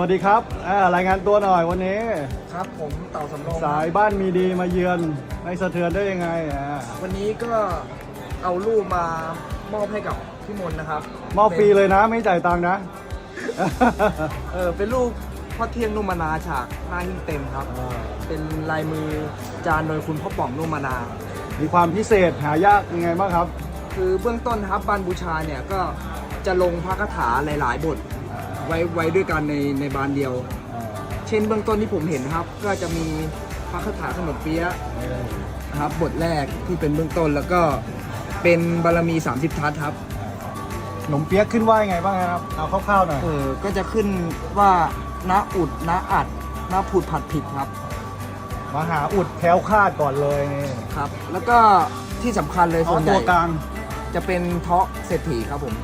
วัสดีครับอ่ารายงานตัวหน่อยวันนี้ ครับผมเต่าสำรองสายบ้านมีดีมาเยือนไม่สะเทือนได้ยังไงอ่าวันนี้ก็เอารูปมามอบให้กับพี่มนต์นะครับมอบฟรีเลยนะไม่จ่ายตังค์นะ เออเป็นรูปพ่อเที่ยงนุ่มมานาฉากหน้าหิ้งเต็มครับเป็นลายมือจานโดยคุณพ่อป๋องนุ่มมานา มีความพิเศษหายากยังไงบ้างครับ คือเบื้องต้นครับบานบูชาเนี่ยก็จะลงพระคาถาหลาย ๆ บท ไว้ไว้ด้วยกันในในบานเดียว เช่นเบื้องต้นที่ผมเห็นนะครับ ก็จะมีพระคาถาขนมเปี๊ยะนะครับบทแรกที่เป็นเบื้องต้นแล้วก็เป็นบารมี 30 ทัศน์ครับขนมเปี๊ยกขึ้นว่ายังไงบ้างครับ เอาคร่าวๆหน่อยเออก็จะขึ้นว่านาอุดนาอัดนาผุดผัดผิดครับมาหาอุดแคล้วคลาดก่อนเลยนี่ครับ แล้วก็ที่สำคัญเลยเอาส่วนใหตัญ่วกลางจะเป็นเทาะเศรษฐีครับผม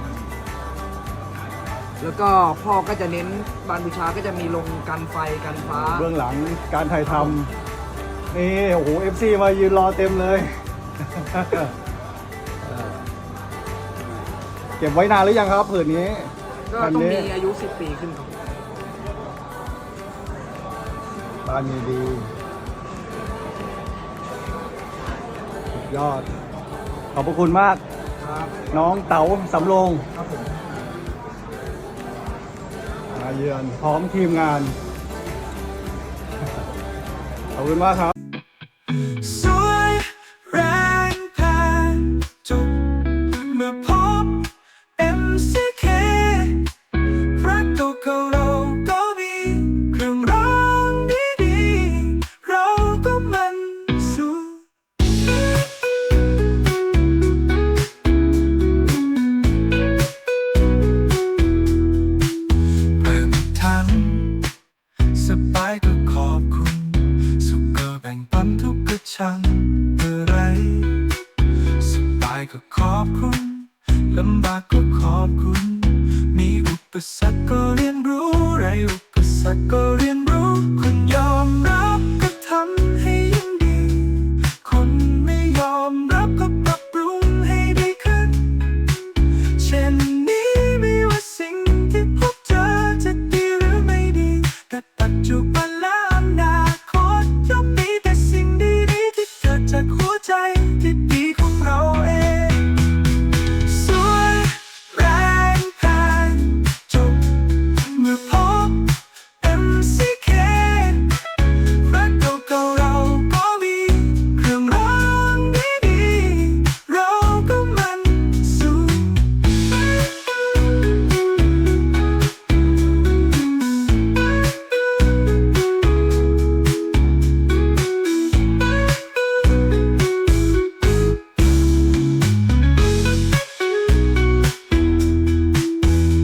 แล้วก็พ่อก็จะเน้นบานบูชาก็จะมีลงกันไฟกันฟ้า เบื้องหลังการถ่ายทำนี่โอ้โหเอฟซีมายืนรอเต็มเลย เก็บไว้นานหรือยังครับผืนนี้ก็อันต้องนี้มีอายุ 10 ปีขึ้นครับบ้านมีดีสุดยอด ขอบพระคุณมาก ครับ น้องเต๋าสำโรงครับผมมา เยือนพร้อมทีมงาน ขอบคุณมากครับ ฉันเมื่อะไรสบายก็ขอบคุณลำบากก็ขอบคุณ มีอุปสรรคก็เรียนรู้ไรอุปสรรคก็เรียน